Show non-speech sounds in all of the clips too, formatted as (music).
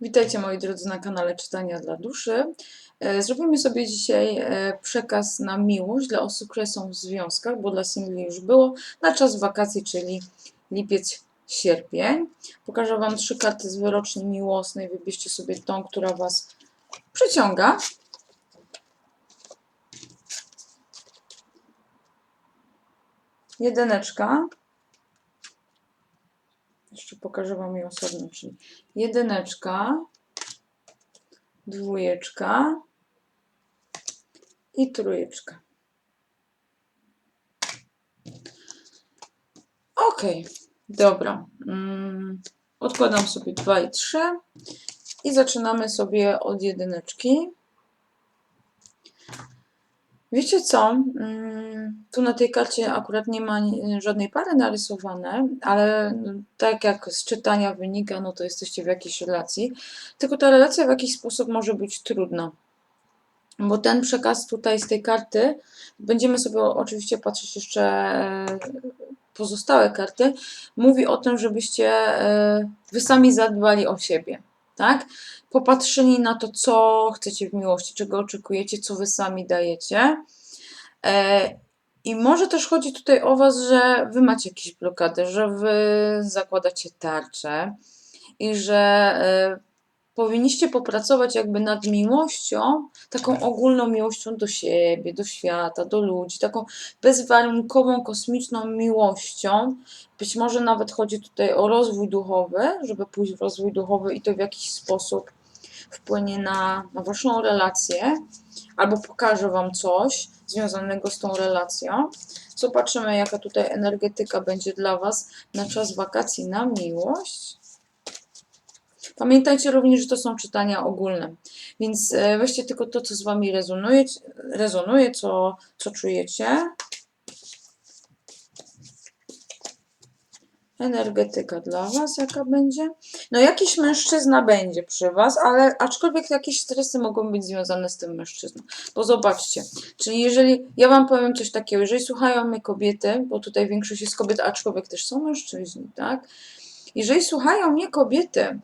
Witajcie moi drodzy na kanale Czytania dla Duszy. E, Zrobimy sobie dzisiaj e, przekaz na miłość dla osób, które są w związkach, bo dla singli już było, na czas wakacji, czyli lipiec, sierpień. Pokażę Wam trzy karty z wyroczni miłosnej. Wybierzcie sobie tą, która Was przyciąga. Jedyneczka. Jeszcze pokażę Wam jej osobno, czyli jedyneczka, dwójeczka i trójeczka. Ok, dobra. Mm, Odkładam sobie dwa i trzy i zaczynamy sobie od jedyneczki. Wiecie co? Mm, Tu na tej karcie akurat nie ma żadnej pary narysowane, ale tak jak z czytania wynika, no to jesteście w jakiejś relacji. Tylko ta relacja w jakiś sposób może być trudna. Bo ten przekaz tutaj z tej karty, będziemy sobie oczywiście patrzeć jeszcze e, pozostałe karty, mówi o tym, żebyście e, wy sami zadbali o siebie. Tak? Popatrzyli na to, co chcecie w miłości, czego oczekujecie, co wy sami dajecie. E, I może też chodzi tutaj o Was, że Wy macie jakieś blokady, że Wy zakładacie tarczę i że e, powinniście popracować jakby nad miłością, taką ogólną miłością do siebie, do świata, do ludzi, taką bezwarunkową, kosmiczną miłością. Być może nawet chodzi tutaj o rozwój duchowy, żeby pójść w rozwój duchowy i to w jakiś sposób wpłynie na, na Waszą relację, albo pokaże Wam coś związanego z tą relacją. Zobaczymy, jaka tutaj energetyka będzie dla Was na czas wakacji na miłość. Pamiętajcie również, że to są czytania ogólne, więc e, weźcie tylko to, co z Wami rezonuje, rezonuje co, co czujecie. Energetyka dla Was, jaka będzie? No, jakiś mężczyzna będzie przy Was, ale aczkolwiek jakieś stresy mogą być związane z tym mężczyzną. Bo zobaczcie, czyli jeżeli, ja Wam powiem coś takiego, jeżeli słuchają mnie kobiety, bo tutaj większość jest kobiet, aczkolwiek też są mężczyźni, tak? Jeżeli słuchają mnie kobiety,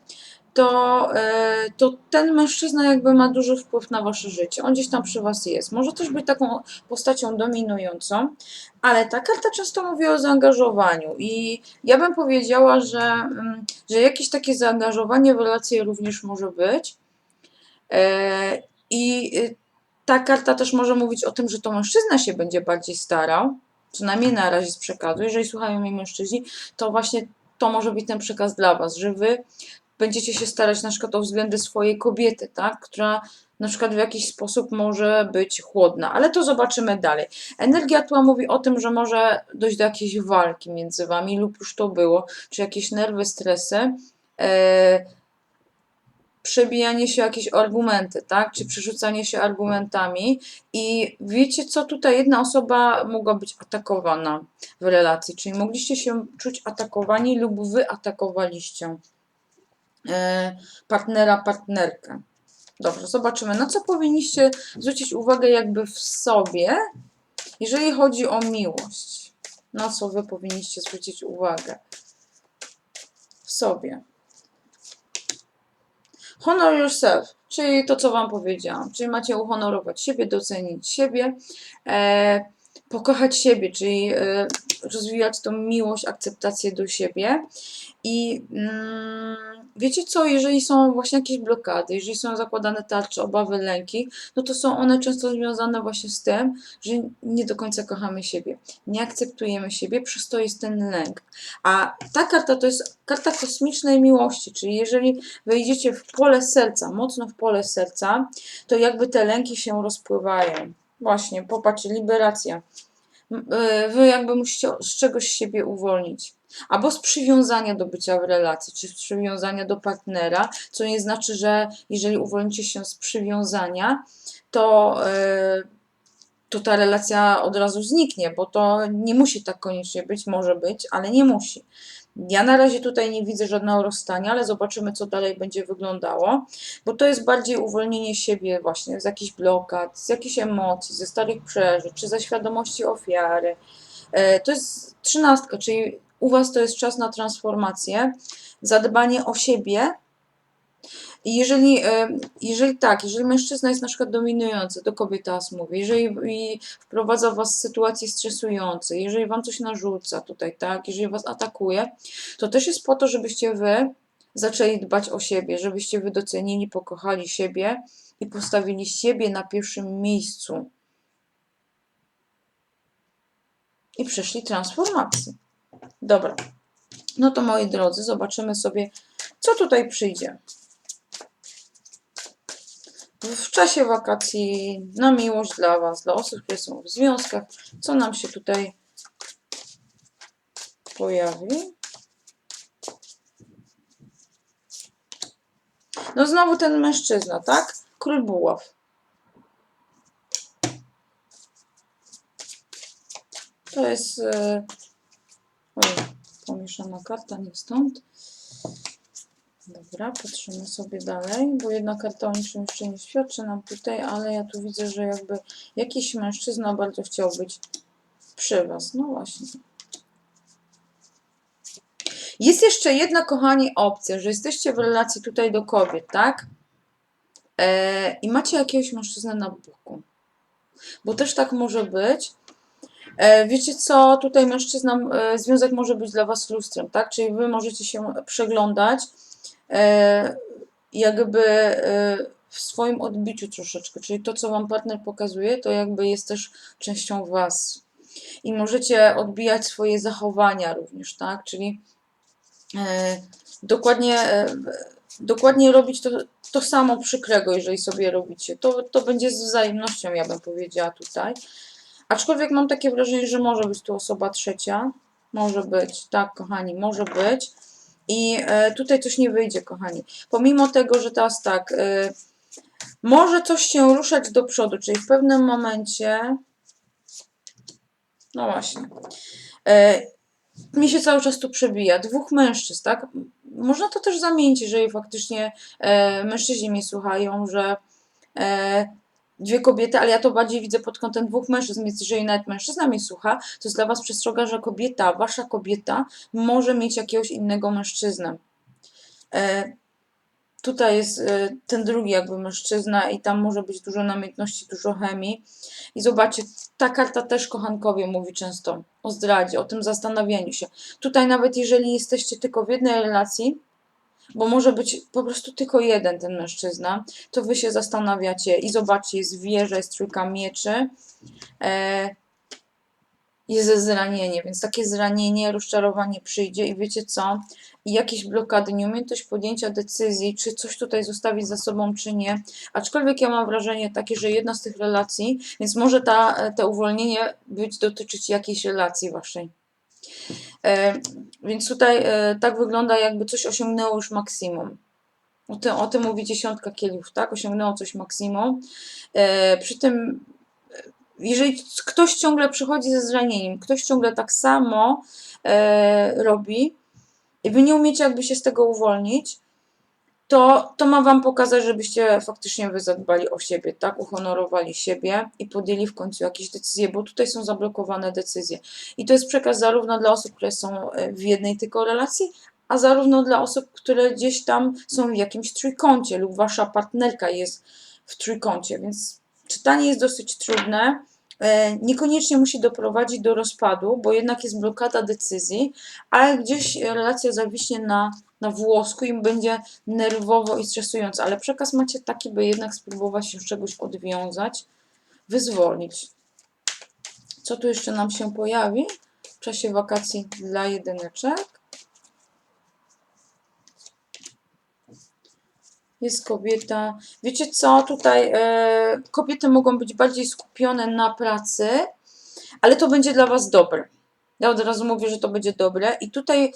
to, e, to ten mężczyzna jakby ma duży wpływ na wasze życie. On gdzieś tam przy was jest. Może też być taką postacią dominującą, ale ta karta często mówi o zaangażowaniu i ja bym powiedziała, że, mm, że jakieś takie zaangażowanie w relacje również może być. E, I y, ta karta też może mówić o tym, że to mężczyzna się będzie bardziej starał, przynajmniej na razie z przekazu. Jeżeli słuchają mnie mężczyźni, to właśnie to może być ten przekaz dla Was, że Wy będziecie się starać na przykład o względy swojej kobiety, tak, która na przykład w jakiś sposób może być chłodna, ale to zobaczymy dalej. Energia tła mówi o tym, że może dojść do jakiejś walki między Wami lub już to było, czy jakieś nerwy, stresy. E, przebijanie się jakieś argumenty, tak? Czy przerzucanie się argumentami. I wiecie co, tutaj jedna osoba mogła być atakowana w relacji, czyli mogliście się czuć atakowani lub wy atakowaliście partnera, partnerkę. Dobrze, zobaczymy, na co powinniście zwrócić uwagę jakby w sobie, jeżeli chodzi o miłość. Na co wy powinniście zwrócić uwagę w sobie. Honor yourself, czyli to, co Wam powiedziałam, czyli macie uhonorować siebie, docenić siebie, e, pokochać siebie, czyli e, rozwijać tą miłość, akceptację do siebie. I mm, wiecie co, jeżeli są właśnie jakieś blokady, jeżeli są zakładane tarcze, obawy, lęki, no to są one często związane właśnie z tym, że nie do końca kochamy siebie, nie akceptujemy siebie, przez to jest ten lęk. A ta karta to jest karta kosmicznej miłości, czyli jeżeli wejdziecie w pole serca, mocno w pole serca, to jakby te lęki się rozpływają. Właśnie, popatrzcie, liberacja. Y, Wy jakby musicie z czegoś siebie uwolnić. Albo z przywiązania do bycia w relacji, czy z przywiązania do partnera, co nie znaczy, że jeżeli uwolnicie się z przywiązania, to, y, to ta relacja od razu zniknie, bo to nie musi tak koniecznie być, może być, ale nie musi. Ja na razie tutaj nie widzę żadnego rozstania, ale zobaczymy, co dalej będzie wyglądało, bo to jest bardziej uwolnienie siebie właśnie z jakichś blokad, z jakichś emocji, ze starych przeżyć, czy ze świadomości ofiary. E, To jest trzynastka, czyli u Was to jest czas na transformację, zadbanie o siebie, jeżeli, e, jeżeli tak, jeżeli mężczyzna jest na przykład dominujący, do kobiety teraz mówię, jeżeli wprowadza was w sytuacje stresujące, jeżeli wam coś narzuca tutaj, tak, jeżeli was atakuje, to też jest po to, żebyście wy zaczęli dbać o siebie, żebyście wy docenili, pokochali siebie i postawili siebie na pierwszym miejscu. I przeszli transformację. Dobra. No to moi drodzy, zobaczymy sobie, co tutaj przyjdzie. W czasie wakacji, na miłość dla Was, dla osób, które są w związkach, co nam się tutaj pojawi. No znowu ten mężczyzna, tak? Król buław. To jest... Oj, pomieszana karta, nie stąd. Dobra, patrzymy sobie dalej, bo jedna karta o niczym jeszcze nie świadczy nam tutaj, ale ja tu widzę, że jakby jakiś mężczyzna bardzo chciał być przy Was. No właśnie. Jest jeszcze jedna, kochani, opcja, że jesteście w relacji tutaj do kobiet, tak? E, I macie jakiegoś mężczyznę na boku. Bo też tak może być. E, wiecie co, tutaj mężczyzna, e, związek może być dla Was lustrem, tak? Czyli Wy możecie się przeglądać e, jakby w swoim odbiciu troszeczkę. Czyli to, co Wam partner pokazuje, to jakby jest też częścią Was. I możecie odbijać swoje zachowania również, tak? Czyli dokładnie, dokładnie robić to, to samo przykrego, jeżeli sobie robicie. To, to będzie z wzajemnością, ja bym powiedziała tutaj. Aczkolwiek mam takie wrażenie, że może być tu osoba trzecia. Może być, tak, kochani, może być. I e, tutaj coś nie wyjdzie, kochani. Pomimo tego, że teraz tak, e, może coś się ruszać do przodu, czyli w pewnym momencie. No właśnie. E, mi się cały czas tu przebija. Dwóch mężczyzn, tak? Można to też zamienić, jeżeli faktycznie mężczyźni mnie słuchają, że dwie kobiety, ale ja to bardziej widzę pod kątem dwóch mężczyzn, więc jeżeli nawet mężczyzna mnie słucha, to jest dla Was przestroga, że kobieta, Wasza kobieta może mieć jakiegoś innego mężczyznę. E, tutaj jest e, ten drugi jakby mężczyzna i tam może być dużo namiętności, dużo chemii. I zobaczcie, ta karta też kochankowie mówi często o zdradzie, o tym zastanawianiu się. Tutaj nawet jeżeli jesteście tylko w jednej relacji, bo może być po prostu tylko jeden ten mężczyzna, to wy się zastanawiacie i zobaczcie, jest wieża, jest trójka mieczy, e, jest zranienie, więc takie zranienie, rozczarowanie przyjdzie i wiecie co, I jakieś blokady, nieumiejętność podjęcia decyzji, czy coś tutaj zostawić za sobą, czy nie, aczkolwiek ja mam wrażenie takie, że jedna z tych relacji, więc może ta, te uwolnienie być dotyczyć jakiejś relacji waszej. E, więc tutaj e, tak wygląda, jakby coś osiągnęło już maksimum. O tym, o tym mówi dziesiątka kielichów, tak? Osiągnęło coś maksimum. E, przy tym, jeżeli ktoś ciągle przychodzi ze zranieniem, ktoś ciągle tak samo robi i wy nie umiecie jakby się z tego uwolnić, to, to ma Wam pokazać, żebyście faktycznie Wy zadbali o siebie, tak? Uhonorowali siebie i podjęli w końcu jakieś decyzje, bo tutaj są zablokowane decyzje. I to jest przekaz zarówno dla osób, które są e, w jednej tylko relacji, a zarówno dla osób, które gdzieś tam są w jakimś trójkącie lub Wasza partnerka jest w trójkącie, więc czytanie jest dosyć trudne. E, Niekoniecznie musi doprowadzić do rozpadu, bo jednak jest blokada decyzji, ale gdzieś relacja zawiśnie na na włosku im będzie nerwowo i stresująco, ale przekaz macie taki, by jednak spróbować się czegoś odwiązać, wyzwolić. Co tu jeszcze nam się pojawi w czasie wakacji dla jedyneczek? Jest kobieta. Wiecie co? Tutaj e, kobiety mogą być bardziej skupione na pracy, ale to będzie dla Was dobre. Ja od razu mówię, że to będzie dobre. I tutaj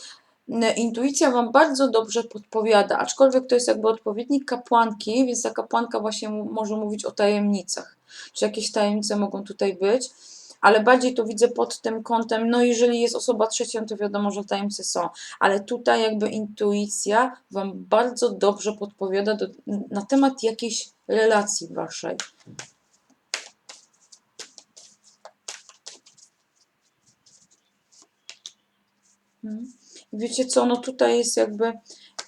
intuicja Wam bardzo dobrze podpowiada, aczkolwiek to jest jakby odpowiednik kapłanki, więc ta kapłanka właśnie może mówić o tajemnicach. Czy jakieś tajemnice mogą tutaj być, ale bardziej to widzę pod tym kątem, no jeżeli jest osoba trzecia, to wiadomo, że tajemnice są, ale tutaj jakby intuicja Wam bardzo dobrze podpowiada do, na temat jakiejś relacji Waszej. Hmm. Wiecie co, no tutaj jest jakby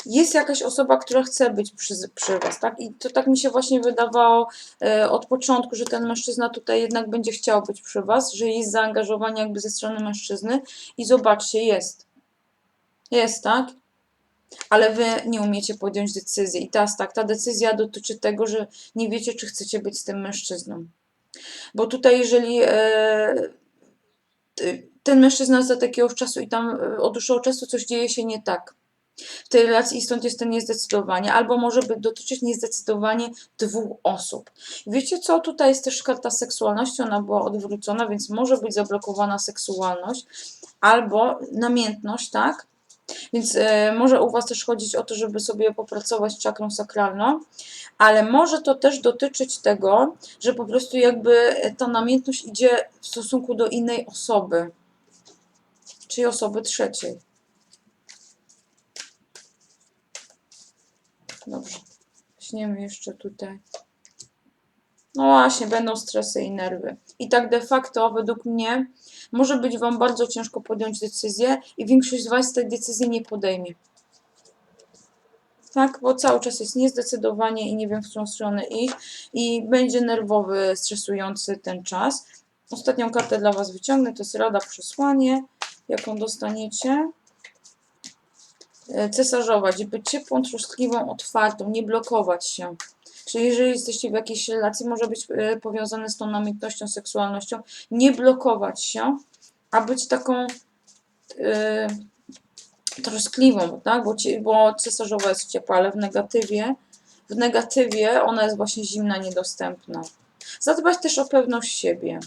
jest jakaś osoba, która chce być przy, przy Was, tak? I to tak mi się właśnie wydawało e, od początku, że ten mężczyzna tutaj jednak będzie chciał być przy Was, że jest zaangażowanie jakby ze strony mężczyzny i zobaczcie, jest. Jest, tak? Ale Wy nie umiecie podjąć decyzji. I teraz tak, ta decyzja dotyczy tego, że nie wiecie, czy chcecie być z tym mężczyzną. Bo tutaj, jeżeli e, ten mężczyzna za takiego czasu i tam e, od dłuższego czasu coś dzieje się nie tak. W tej relacji i stąd jest to niezdecydowanie, albo może by dotyczyć niezdecydowanie dwóch osób. Wiecie co, tutaj jest też karta seksualności, ona była odwrócona, więc może być zablokowana seksualność albo namiętność, tak? Więc e, może u Was też chodzić o to, żeby sobie popracować czakrą sakralną, ale może to też dotyczyć tego, że po prostu jakby ta namiętność idzie w stosunku do innej osoby, czyli osoby trzeciej. Dobrze. Weźmiemy jeszcze tutaj. No właśnie, będą stresy i nerwy. I tak de facto, według mnie, może być Wam bardzo ciężko podjąć decyzję i większość z Was tej decyzji nie podejmie. Tak, bo cały czas jest niezdecydowanie i nie wiem, w którą stronę iść i będzie nerwowy, stresujący ten czas. Ostatnią kartę dla Was wyciągnę, to jest rada przesłanie, jaką dostaniecie. E, cesarzować, być ciepłą, troskliwą, otwartą, nie blokować się. Czyli jeżeli jesteście w jakiejś relacji, może być e, powiązane z tą namiętnością, seksualnością, nie blokować się, a być taką e, troskliwą, tak? Bo, bo cesarzowa jest ciepła, ale w negatywie, w negatywie ona jest właśnie zimna, niedostępna. Zadbać też o pewność siebie.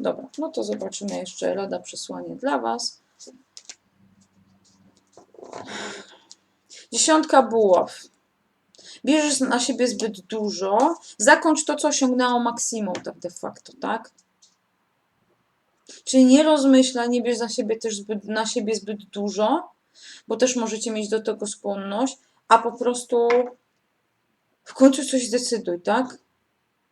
Dobra, no to zobaczymy jeszcze rada przesłanie dla Was. Dziesiątka buław. Bierzesz na siebie zbyt dużo, zakończ to, co osiągnęło maksimum, tak de facto, tak? Czyli nie rozmyślaj, nie bierz na siebie też zbyt, na siebie zbyt dużo, bo też możecie mieć do tego skłonność, a po prostu w końcu coś zdecyduj, tak?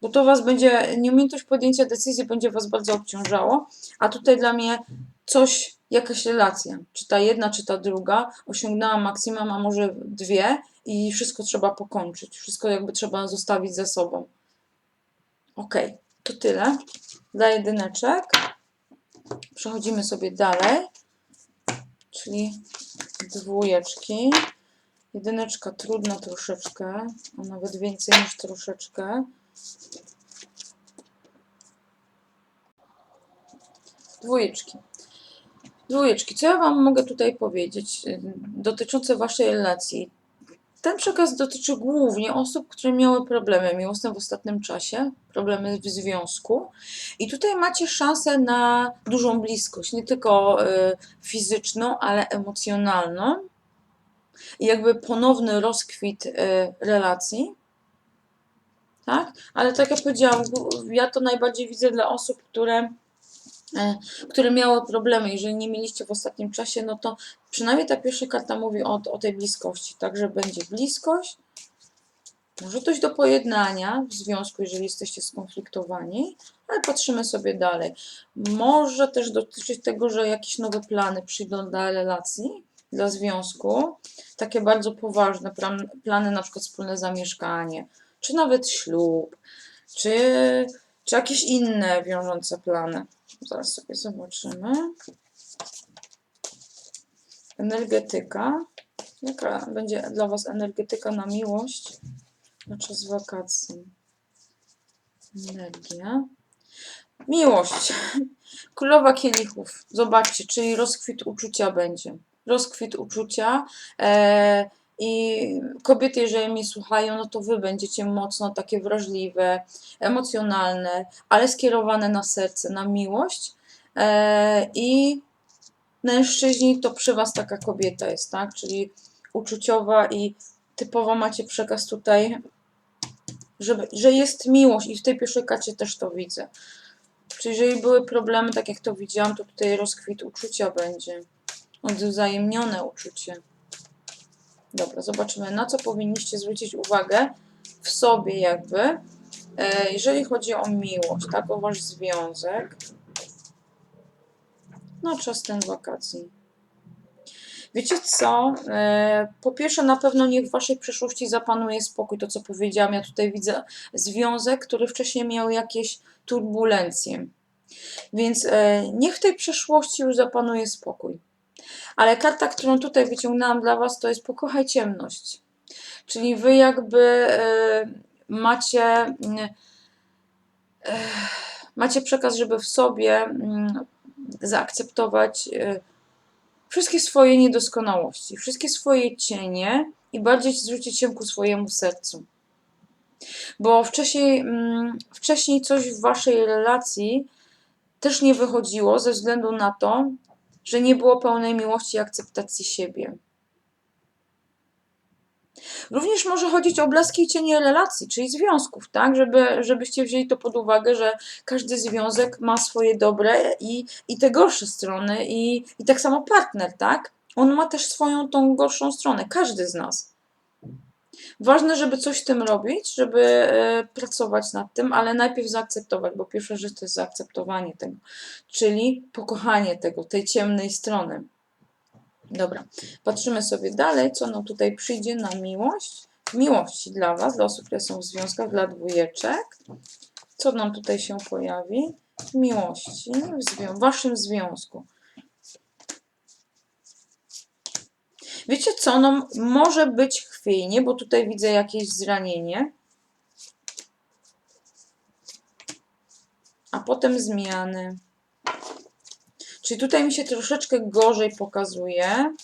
Bo to was będzie, nieumiejętność podjęcia decyzji będzie was bardzo obciążało, a tutaj dla mnie coś, jakaś relacja, czy ta jedna, czy ta druga, osiągnęła maksimum, a może dwie i wszystko trzeba pokończyć, wszystko jakby trzeba zostawić za sobą. Ok, to tyle dla jedyneczek. Przechodzimy sobie dalej, czyli dwójeczki. Jedyneczka trudna troszeczkę, a nawet więcej niż troszeczkę. Dwójeczki. Dwójeczki, co ja Wam mogę tutaj powiedzieć y, dotyczące Waszej relacji? Ten przekaz dotyczy głównie osób, które miały problemy miłosne w ostatnim czasie, problemy w związku. I tutaj macie szansę na dużą bliskość, nie tylko y, fizyczną, ale emocjonalną. I jakby ponowny rozkwit y, relacji. Tak? Ale tak jak powiedziałam, ja to najbardziej widzę dla osób, które E, które miały problemy. Jeżeli nie mieliście w ostatnim czasie, no to przynajmniej ta pierwsza karta mówi o, o tej bliskości. Także będzie bliskość. Może dojść do pojednania w związku, jeżeli jesteście skonfliktowani, ale patrzymy sobie dalej. Może też dotyczyć tego, że jakieś nowe plany przyjdą dla relacji, dla związku. Takie bardzo poważne plany, na przykład wspólne zamieszkanie, czy nawet ślub, czy, czy jakieś inne wiążące plany. Zaraz sobie zobaczymy. Energetyka. Jaka będzie dla Was energetyka na miłość na czas wakacji? Energia. Miłość. (laughs) Królowa kielichów. Zobaczcie, czyli rozkwit uczucia będzie. Rozkwit uczucia. E, I kobiety, jeżeli mnie słuchają, no to wy będziecie mocno takie wrażliwe, emocjonalne, ale skierowane na serce, na miłość. E, I mężczyźni to przy was taka kobieta jest, tak? Czyli uczuciowa i typowo macie przekaz tutaj, że, że jest miłość i w tej pierwszej kacie też to widzę. Czyli jeżeli były problemy, tak jak to widziałam, to tutaj rozkwit uczucia będzie. Odwzajemnione uczucie. Dobra, zobaczymy, na co powinniście zwrócić uwagę w sobie jakby, e, jeżeli chodzi o miłość, tak, o wasz związek na czas ten wakacji. Wiecie co? E, Po pierwsze, na pewno niech w waszej przyszłości zapanuje spokój. To, co powiedziałam, ja tutaj widzę związek, który wcześniej miał jakieś turbulencje. Więc e, niech w tej przyszłości już zapanuje spokój. Ale karta, którą tutaj wyciągnęłam dla was, to jest pokochaj ciemność. Czyli wy jakby e, macie, mm, e, macie przekaz, żeby w sobie zaakceptować wszystkie swoje niedoskonałości, wszystkie swoje cienie i bardziej zwrócić się ku swojemu sercu. Bo wcześniej, mm, wcześniej coś w waszej relacji też nie wychodziło ze względu na to, że nie było pełnej miłości i akceptacji siebie. Również może chodzić o blaski i cienie relacji, czyli związków, tak? Żeby, żebyście wzięli to pod uwagę, że każdy związek ma swoje dobre i, i te gorsze strony, i, i tak samo partner, tak? On ma też swoją tą gorszą stronę, każdy z nas. Ważne, żeby coś z tym robić, żeby e, pracować nad tym, ale najpierw zaakceptować, bo pierwsza rzecz to jest zaakceptowanie tego, czyli pokochanie tego, tej ciemnej strony. Dobra, patrzymy sobie dalej, co nam tutaj przyjdzie na miłość. Miłości dla Was, dla osób, które są w związkach, dla dwójeczek. Co nam tutaj się pojawi? Miłości w, zwią w Waszym związku. Wiecie co, no może być chwiejnie, bo tutaj widzę jakieś zranienie. A potem zmiany. Czyli tutaj mi się troszeczkę gorzej pokazuje,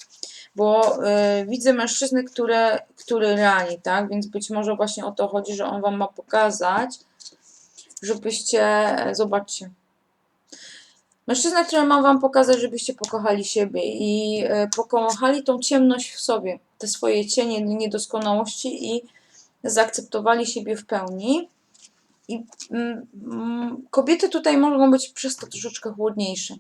bo y, widzę mężczyznę, które, który rani, tak? Więc być może właśnie o to chodzi, że on wam ma pokazać, żebyście, zobaczcie, Mężczyzna, który ma Wam pokazać, żebyście pokochali siebie i y, pokochali tą ciemność w sobie, te swoje cienie, niedoskonałości i zaakceptowali siebie w pełni. I mm, mm, kobiety tutaj mogą być przez to troszeczkę chłodniejsze.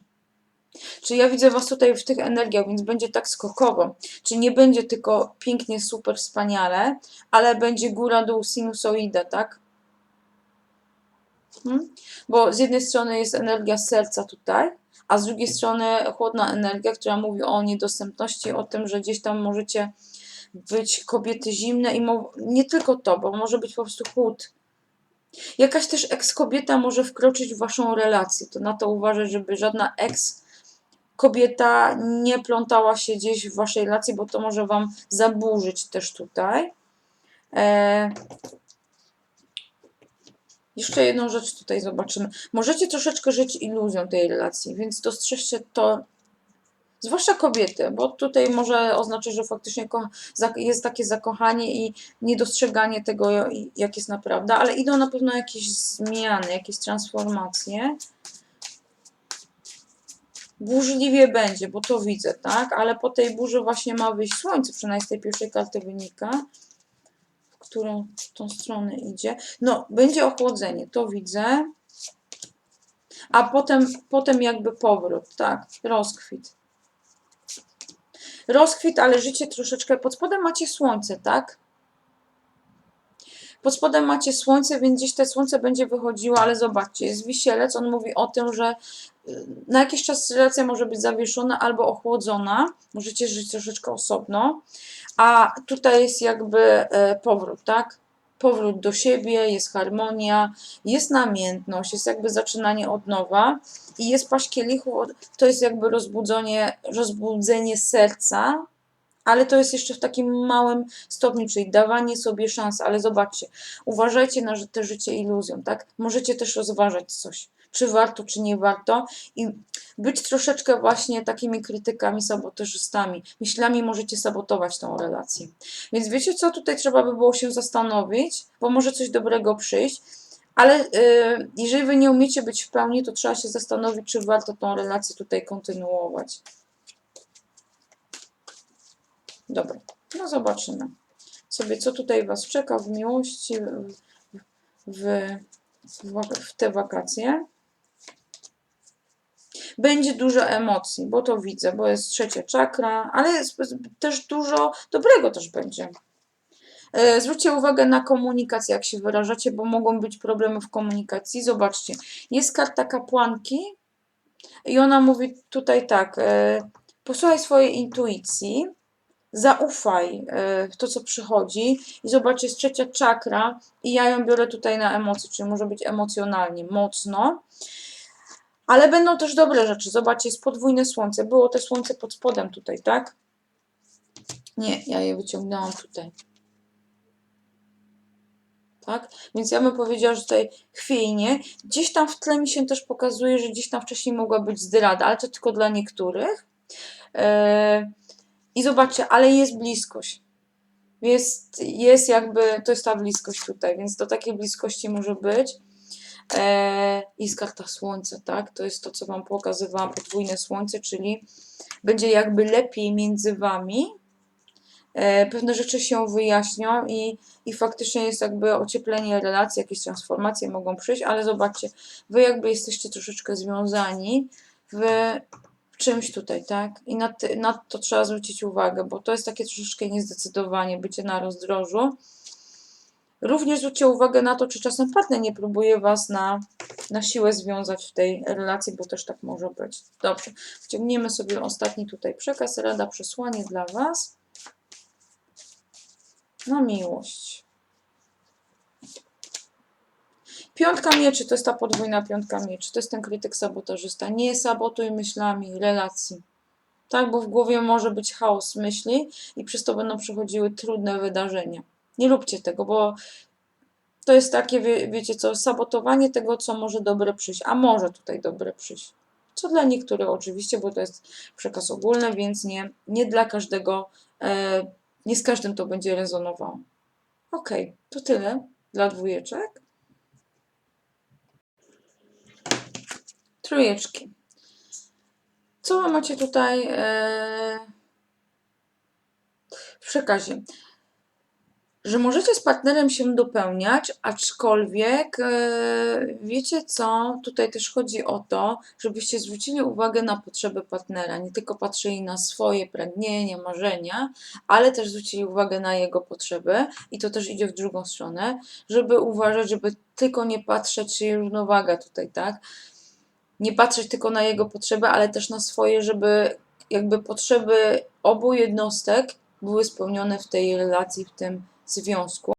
Czyli ja widzę Was tutaj w tych energiach, więc będzie tak skokowo. Czyli nie będzie tylko pięknie, super, wspaniale, ale będzie góra, dół, sinusoida, tak? Hmm? Bo z jednej strony jest energia serca tutaj, a z drugiej strony chłodna energia, która mówi o niedostępności, o tym, że gdzieś tam możecie być kobiety zimne i nie tylko to, bo może być po prostu chłód. Jakaś też eks-kobieta może wkroczyć w waszą relację. To na to uważać, żeby żadna eks kobieta nie plątała się gdzieś w waszej relacji, bo to może wam zaburzyć też tutaj. E... Jeszcze jedną rzecz tutaj zobaczymy. Możecie troszeczkę żyć iluzją tej relacji, więc dostrzeżcie to, zwłaszcza kobiety, bo tutaj może oznaczać, że faktycznie jest takie zakochanie i niedostrzeganie tego, jak jest naprawdę, ale idą na pewno jakieś zmiany, jakieś transformacje burzliwie będzie, bo to widzę, tak? Ale po tej burzy właśnie ma wyjść słońce, przynajmniej z tej pierwszej karty wynika, którą tą stronę idzie. No, będzie ochłodzenie, to widzę. A potem, potem jakby powrót, tak, rozkwit. Rozkwit, ale życie troszeczkę, pod spodem macie słońce, tak? Pod spodem macie słońce, więc gdzieś te słońce będzie wychodziło, ale zobaczcie, jest wisielec, on mówi o tym, że y, na jakiś czas relacja może być zawieszona albo ochłodzona, możecie żyć troszeczkę osobno, a tutaj jest jakby e, powrót, tak? Powrót do siebie, jest harmonia, jest namiętność, jest jakby zaczynanie od nowa i jest paść kielichów, to jest jakby rozbudzenie, rozbudzenie serca, ale to jest jeszcze w takim małym stopniu, czyli dawanie sobie szans, ale zobaczcie, uważajcie na te życie iluzją, tak? Możecie też rozważać coś, czy warto, czy nie warto i być troszeczkę właśnie takimi krytykami, sabotażystami. Myślami możecie sabotować tą relację. Więc wiecie co, tutaj trzeba by było się zastanowić, bo może coś dobrego przyjść, ale yy, jeżeli wy nie umiecie być w pełni, to trzeba się zastanowić, czy warto tą relację tutaj kontynuować. Dobra, no zobaczymy sobie, co tutaj Was czeka w miłości w, w, w te wakacje. Będzie dużo emocji, bo to widzę, bo jest trzecia czakra, ale też dużo dobrego też będzie. E, zwróćcie uwagę na komunikację, jak się wyrażacie, bo mogą być problemy w komunikacji. Zobaczcie, jest karta kapłanki i ona mówi tutaj tak, e, posłuchaj swojej intuicji, zaufaj e, w to, co przychodzi i zobacz, jest trzecia czakra i ja ją biorę tutaj na emocje, czyli może być emocjonalnie mocno, ale będą też dobre rzeczy. Zobaczcie, jest podwójne słońce. Było te słońce pod spodem tutaj, tak? Nie, ja je wyciągnęłam tutaj. Tak? Więc ja bym powiedziała, że tutaj chwiejnie. Gdzieś tam w tle mi się też pokazuje, że gdzieś tam wcześniej mogła być zdrada, ale to tylko dla niektórych. Eee, I zobaczcie, ale jest bliskość. Jest, jest jakby, to jest ta bliskość tutaj, więc do takiej bliskości może być. Eee, jest karta słońca, tak? To jest to, co Wam pokazywałam, podwójne słońce, czyli będzie jakby lepiej między Wami. E, pewne rzeczy się wyjaśnią i, i faktycznie jest jakby ocieplenie relacji, jakieś transformacje mogą przyjść, ale zobaczcie, Wy jakby jesteście troszeczkę związani w, czymś tutaj, tak? I na, na to trzeba zwrócić uwagę, bo to jest takie troszeczkę niezdecydowanie, bycie na rozdrożu. Również zwróćcie uwagę na to, czy czasem partner nie próbuje Was na, na siłę związać w tej relacji, bo też tak może być. Dobrze, wciągniemy sobie ostatni tutaj przekaz, rada, przesłanie dla Was na miłość. Piątka mieczy to jest ta podwójna piątka mieczy. To jest ten krytyk sabotażysta. Nie sabotuj myślami relacji. Tak, bo w głowie może być chaos myśli i przez to będą przychodziły trudne wydarzenia. Nie róbcie tego, bo to jest takie, wie, wiecie co, sabotowanie tego, co może dobre przyjść, a może tutaj dobre przyjść. Co dla niektórych oczywiście, bo to jest przekaz ogólny, więc nie, nie dla każdego, e, nie z każdym to będzie rezonowało. Ok, to tyle dla dwójeczek. Trójeczki. Co macie tutaj e, w przekazie? Że możecie z partnerem się dopełniać, aczkolwiek e, wiecie co, tutaj też chodzi o to, żebyście zwrócili uwagę na potrzeby partnera, nie tylko patrzyli na swoje pragnienia, marzenia, ale też zwrócili uwagę na jego potrzeby i to też idzie w drugą stronę, żeby uważać, żeby tylko nie patrzeć, czyli równowaga tutaj, tak? Nie patrzeć tylko na jego potrzeby, ale też na swoje, żeby jakby potrzeby obu jednostek były spełnione w tej relacji, w tym związku.